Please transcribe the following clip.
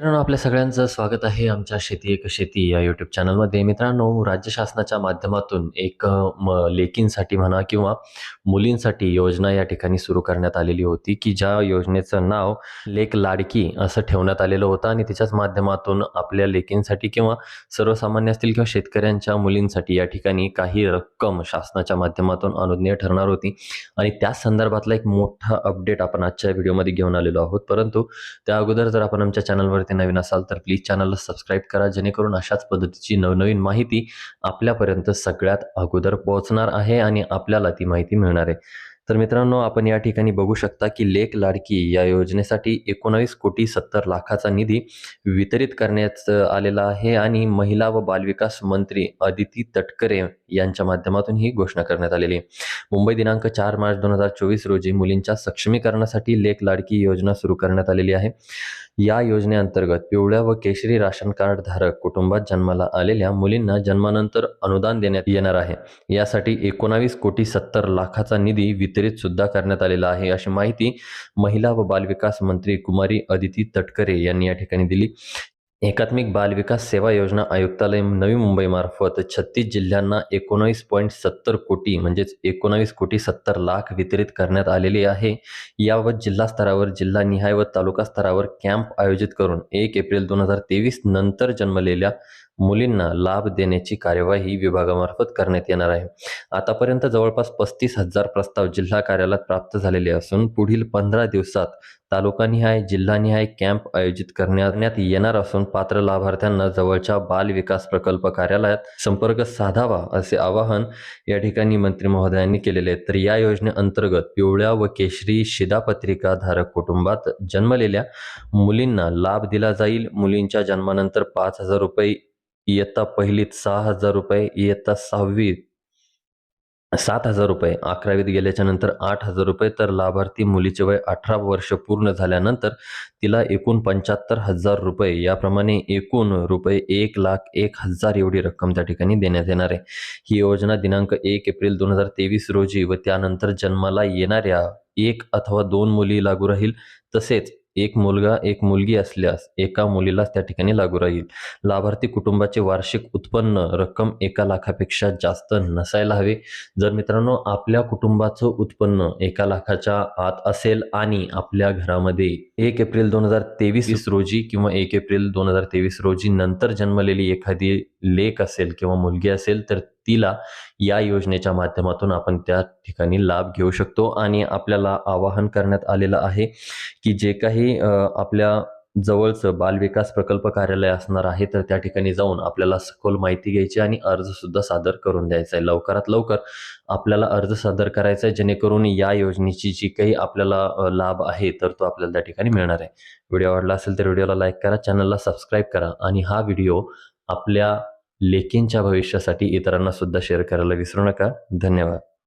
मित्रांनो आपल्या सगळ्यांचं स्वागत आहे आमच्या शेती एक शेती या यूट्यूब चॅनलमध्ये मित्रांनो राज्य शासनाच्या माध्यमातून एक म लेकींसाठी म्हणा किंवा मुलींसाठी योजना या ठिकाणी सुरू करण्यात आलेली होती की ज्या योजनेचं नाव लेक लाडकी असं ठेवण्यात आलेलं होतं आणि त्याच्याच माध्यमातून आपल्या लेकींसाठी किंवा सर्वसामान्य असतील किंवा शेतकऱ्यांच्या मुलींसाठी या ठिकाणी काही रक्कम शासनाच्या माध्यमातून अनुज्ञेय ठरणार होती. आणि त्याच संदर्भातला एक मोठा अपडेट आपण आजच्या व्हिडिओमध्ये घेऊन आलेलो आहोत. परंतु त्या अगोदर जर आपण आमच्या चॅनलवरती नवीन असाल तर प्लीज चॅनलला सबस्क्राईब करा जेणेकरून अशाच पद्धतीची नवनवीन माहिती आपल्यापर्यंत सगळ्यात अगोदर पोहोचणार आहे आणि आपल्याला ती माहिती मिळणार आहे. तर मित्रांनो आपण या ठिकाणी बघू शकता की लेक लाडकी या योजनेसाठी एकोणावीस कोटी सत्तर लाखाचा निधी वितरित करण्यात आलेला आहे आणि महिला व बालविकास मंत्री अदिती तटकरे यांच्या माध्यमातून ही घोषणा करण्यात आलेली आहे. मुंबई दिनांक चार मार्च दोन हजार चोवीस रोजी मुलींच्या सक्षमीकरणासाठी लेक लाडकी योजना सुरू करण्यात आलेली आहे. या योजनेअंतर्गत पिवळ्या व केशरी राशन कार्ड धारक कुटुंबात जन्माला आलेल्या मुलींना जन्मानंतर अनुदान देण्यात येणार आहे. यासाठी एकोणावीस कोटी सत्तर लाखाचा निधी वितरित सुद्धा करण्यात आलेला आहे अशी माहिती महिला व बालविकास मंत्री कुमारी अदिती तटकरे यांनी या ठिकाणी दिली. एकात्मिक बालविकास सेवा योजना आयुक्तालय नवी मुंबईमार्फत छत्तीस जिल्ह्यांना एकोणावीस पॉईंट सत्तर कोटी म्हणजेच एकोणावीस कोटी सत्तर लाख वितरित करण्यात आलेली आहे. याबाबत जिल्हा स्तरावर जिल्हानिहाय व तालुका स्तरावर कॅम्प आयोजित करून एक एप्रिल दोन हजार तेवीस नंतर जन्मलेल्या मुलींना लाभ देण्याची कार्यवाही विभागामार्फत करण्यात येणार आहे. आतापर्यंत जवळपास पस्तीस हजार प्रस्ताव जिल्हा कार्यालयात प्राप्त झालेले असून पुढील पंधरा दिवसात तालुकानिहाय जिल्हानिहाय कॅम्प आयोजित करण्यात येणार असून पात्र लाभार्थ्यांना जवळच्या बाल विकास प्रकल्प कार्यालयात संपर्क साधावा असे आवाहन या ठिकाणी मंत्री महोदयांनी केलेले आहे. तर या योजनेअंतर्गत पिवळ्या व केशरी शिधापत्रिका धारक कुटुंबात जन्मलेल्या मुलींना लाभ दिला जाईल. मुलींच्या जन्मानंतर पाच हजार रुपये इयत्ता पहिलीत सहा हजार रुपये इयत्ता सहावीत सात हजार रुपये अकरावीत गेल्याच्यानंतर आठ हजार रुपये. तर लाभार्थी मुलीचे वय अठरा वर्ष पूर्ण झाल्यानंतर तिला एकूण पंच्याहत्तर हजार रुपये. याप्रमाणे एकूण रुपये एक लाख एक हजार एवढी रक्कम त्या ठिकाणी देण्यात येणार आहे. ही योजना दिनांक एक एप्रिल दोन हजार तेवीस रोजी व त्यानंतर जन्माला येणाऱ्या एक अथवा दोन मुली लागू राहील. तसेच एक मुलगा एक मुलगी असल्यास एका मुलीलाच त्या ठिकाणी लागू राहील. लाभार्थी कुटुंबाचे वार्षिक उत्पन्न रक्कम एका लाखापेक्षा जास्त नसायला हवे. जर मित्रांनो आपल्या कुटुंबाचं उत्पन्न एका लाखाच्या आत असेल आणि आपल्या घरामध्ये एक एप्रिल दोन हजार तेवीस रोजी किंवा एक एप्रिल दोन हजार तेवीस रोजी नंतर जन्मलेली एखादी लेक असेल किंवा मुलगी असेल तर तिला या योजनेच्या माध्यमातून आपण त्या ठिकाणी लाभ घेऊ शकतो. आणि आपल्याला आवाहन करण्यात आलेलं आहे की जे काही आपल्या जवळचं बालविकास प्रकल्प कार्यालय असणार आहे तर त्या ठिकाणी जाऊन आपल्याला सखोल माहिती घ्यायची आणि अर्जसुद्धा सादर करून द्यायचा आहे. लवकरात लवकर आपल्याला अर्ज सादर करायचा आहे जेणेकरून या योजनेची जी काही आपल्याला लाभ आहे तर तो आपल्याला त्या ठिकाणी मिळणार आहे. व्हिडिओ आवडला असेल तर व्हिडिओला लाईक करा चॅनलला सबस्क्राईब करा आणि हा व्हिडिओ आपल्या लेकींच्या भविष्यासाठी इतरांना सुद्धा शेअर करायला विसरू नका. धन्यवाद.